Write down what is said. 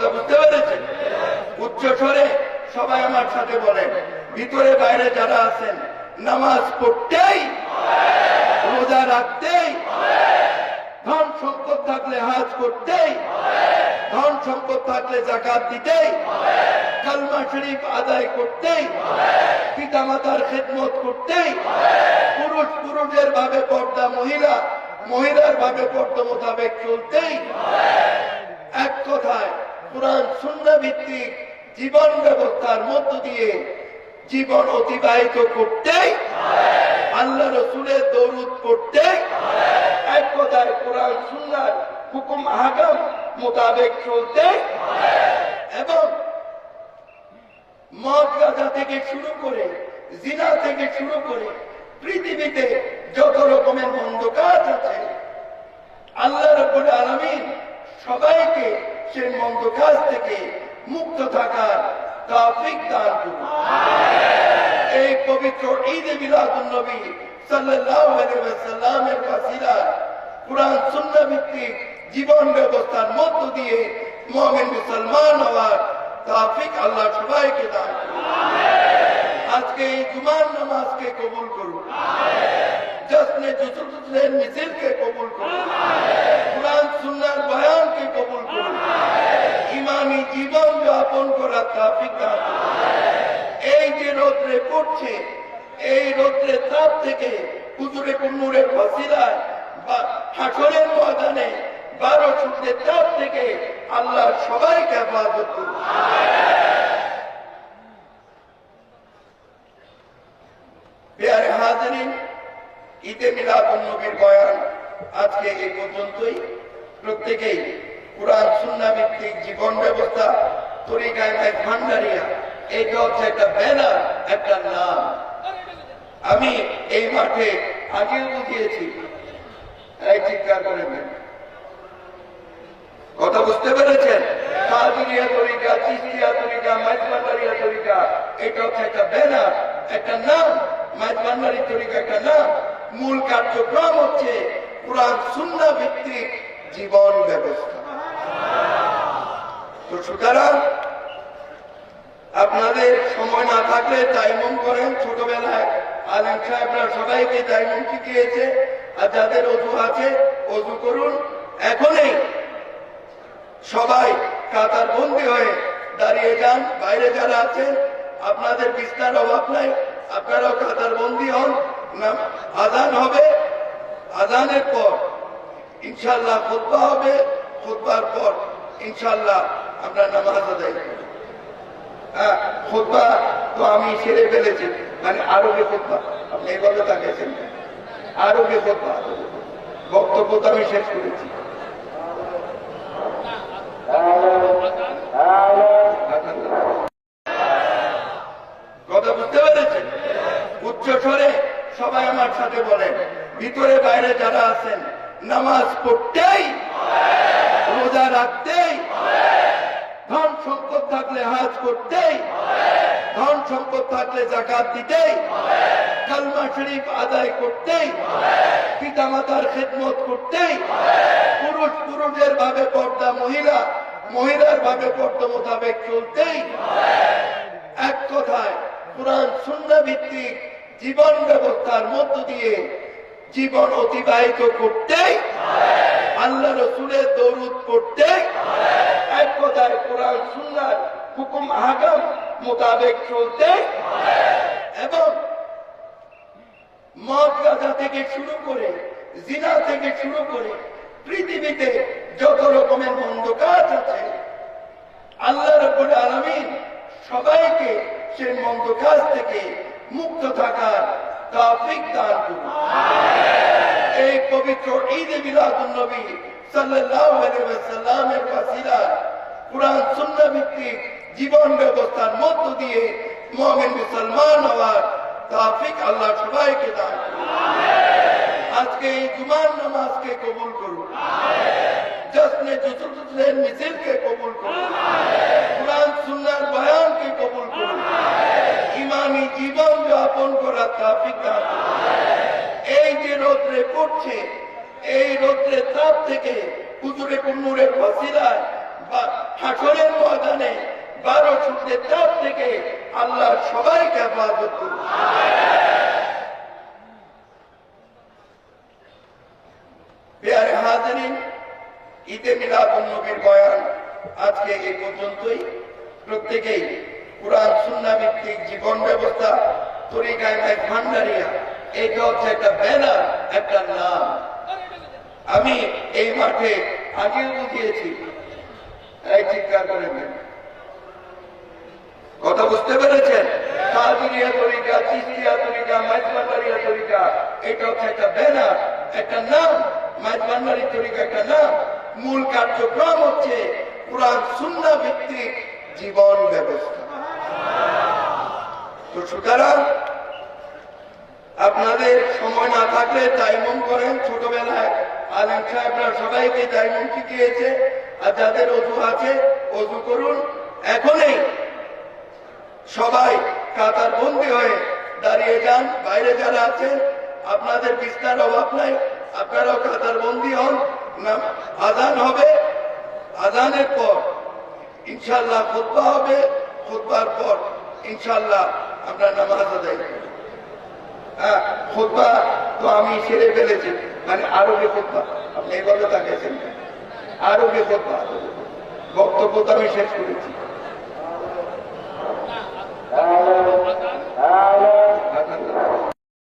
কথা বুঝতে পেরেছেন? উচ্চ স্বরে সবাই আমার সাথে বলেন, ভিতরে বাইরে যারা আছেন, নামাজ পড়তেই, রোজা রাখতেই, ধন সম্পদ থাকলে হাজ করতেই, ধন সম্পদ থাকলে জাকাত দিতেই, কালমা শরীফ আদায় করতেই পিতা মাতার খেদমত করতেই, পুরুষ পুরুষের ভাবে পর্দা মহিলা, মহিলার ভাবে পর্দা মোতাবেক চলতেই, এক কথায় কোরআন সুন্না ভিত্তিক জীবন ব্যবস্থার মধ্য দিয়ে জীবন অতিবাহিত করতেই আল্লাহ রসুলের দৌরুদ পড়তে এক কথায় কোরআন সুন্নার হুকুম আহকাম মোতাবেক চলতে এবং মদ গাঁজা থেকে শুরু করে জিনা থেকে শুরু করে পৃথিবীতে যত রকমের মন্দ কাজ আছে, আল্লাহ রব্বুল আলামিন সবাইকে সেই মন্দ কাজ থেকে মুক্ত থাকার তৌফিক দান করুন। এই পবিত্র ঈদ মিলাদুন নবী সাল্লাল্লাহু আলাইহি ওয়াসাল্লামের ওয়াসিলা কুরআন সুন্নাহ ভিত্তিক জীবন ব্যবস্থার মধ্য দিয়ে মুমিন মুসলমান হওয়ার তাফিক আল্লাহ সবাইকে দান করুন। আজকে এই জুমার নামাজকে কবুল করুন। জশ্নে জুসুলের মিছিলকে কবুল করুন কোরআন সুন্নার বয়ানকে কবুল করুন ইমানি যাপন করার তৌফিক এই যে রোদ্রে পড়ছে, এই রোদ্রে তাপ থেকে হুজুরে কুন্নুরের ফাসিলায় বা হাসরের ময়দানে বারো সূর্যের তাপ থেকে আল্লাহ সবাইকে হেফাজত করুন। পেয়ারে হাজারিন, ঈদে মিলাদুন নবীর বয়ান আজকে এই পর্যন্তই। প্রত্যেকেই কোরআন সুন্না ভিত্তিক জীবন ব্যবস্থা একটা নাম। আমি এই মাঠে আগেও বুঝিয়েছি চিৎকার করে। কথা বুঝতে পেরেছেন? তরিকা, চিস্তিয়া তরিকা, মাইজমান্ডারিয়া তরিকা, এটা হচ্ছে একটা ব্যানার, একটা নাম। মাইজমান্ডারি তরিকা একটা নাম। মূল কার্যক্রম হচ্ছে কোরআন সুন্না ভিত্তিক জীবন ব্যবস্থা। তো সুতরাং আপনাদের সময় না থাকলে তাইমুম করেন ছোটবেলায়। আলিম সাহেবরা সবাইকে তাইমুম শিখিয়েছে, আর যাদের অজু আছে, অজু করুন। এখনই সবাই কাতার বন্দি হয়ে দাঁড়িয়ে যান, বাইরে যারা আছেন, আপনাদের বিস্তার অভাব নাই। আপনারাও কাতার বন্দি হন। না আদান হবে। আদানের পর ইনশাল্লাহ খুতবা হবে। খুতবার পর ইনশাল্লাহ আমরা নামাজ আদায় করব। হ্যাঁ তো আমি সেরে ফেলেছি। মানে আরবি খুতবা আপনি তাকিয়েছেন আরবি খুতবা বক্তব্য তো আমি শেষ করেছি। কথা বুঝতে পেরেছেন? উচ্চ স্বরে সবাই আমার সাথে বলেন, ভিতরে বাইরে যারা আছেন, নামাজ পড়তেই, রোজা রাখতেই সম্পদ থাকলে হাজ করতেই ধন সম্পদ থাকলে জাকাত দিতেই কালমা শরীফ আদায় করতেই পিতা মাতার খেদমত করতেই পুরুষ পুরুষের ভাবে পর্দা মহিলা, মহিলার ভাবে পর্দা মোতাবেক চলতেই এক কথায়, কোরআন শূন্য ভিত্তিক জীবন ব্যবস্থার মধ্য দিয়ে জীবন অতিবাহিত করতে আল্লাহ রসুলের দৌরুদ পড়তে এক কথায় কোরআন সুন্নার হুকুম, আহকাম মোতাবেক চলতে এবং মদ গাঁজা থেকে শুরু করে জিনা থেকে শুরু করে পৃথিবীতে যত রকমের মন্দ কাজ আছে, আল্লাহ রব্বুল আলামিন সবাইকে সেই মন্দ কাজ থেকে মুক্ত থাকার তৌফিক দান করুন। এই পবিত্র ঈদ মিলাদুন নবী সাল্লাল্লাহু আলাইহি ওয়াসাল্লামের ওয়াসিলা কুরআন সুন্নাহ ভিত্তিক জীবন ব্যবস্থার মধ্য দিয়ে মুমিন মুসলমান হওয়ার তৌফিক আল্লাহ সবাইকে দান করুন। আজকে এই জুমার নামাজকে কবুল করুন। জশ্নে জুসুলের মিছিলকে কবুল করুন কোরআন সুন্নার বয়ানকে কবুল করুন ইমানি জীবন যাপন করার তৌফিক দান করুন এই যে পড়ছে এই রোদ্রে তাপ থেকে হুজুরে কুন্নুরের ফাসিলায় বা হাসরের ময়দানে বারো সূর্যের চাপ থেকে আল্লাহ সবাইকে হেফাজত করুন। পেয়ারে হাজারিন ঈদে মিলাদুন নবীর বয়ান আজকে এই পর্যন্তই। প্রত্যেকেই কোরআন সুন্না ভিত্তিক জীবন ব্যবস্থা তরিকায় এক ভান্ডারিয়া এইটা হচ্ছে একটা ব্যানার একটা নাম। আমি এই মাঠে আগে বুঝিয়েছি এই চিৎকার করে কথা বুঝতে পেরেছেন? তরিকা এটা একটা নাম। মূল কার্যক্রম হচ্ছে ভিত্তিক জীবন ব্যবস্থা। তো সুতরাং আপনাদের সময় না থাকলে তাইমম করেন ছোটবেলায়। আলিম সাহেবরা সবাইকে তাইমম শিখিয়েছে, আর যাদের অজু আছে, অজু করুন। এখনই সবাই কাতার বন্দি হয়ে দাঁড়িয়ে যান, বাইরে যারা আছেন, আপনাদের বিস্তার অভাব নাই। আপনারাও কাতার বন্দি হন। না- আজান হবে। আজানের পর ইনশাল্লাহ খুতবা হবে। খুতবার পর ইনশাল্লাহ আমরা নামাজ আদায় করব। হ্যাঁ তো আমি ছেড়ে ফেলেছি। মানে আরবি খোদ্া আপনি এভাবে তাকিয়েছেন আরও আরবে খোদ্া বক্তব্য তো আমি শেষ করেছি।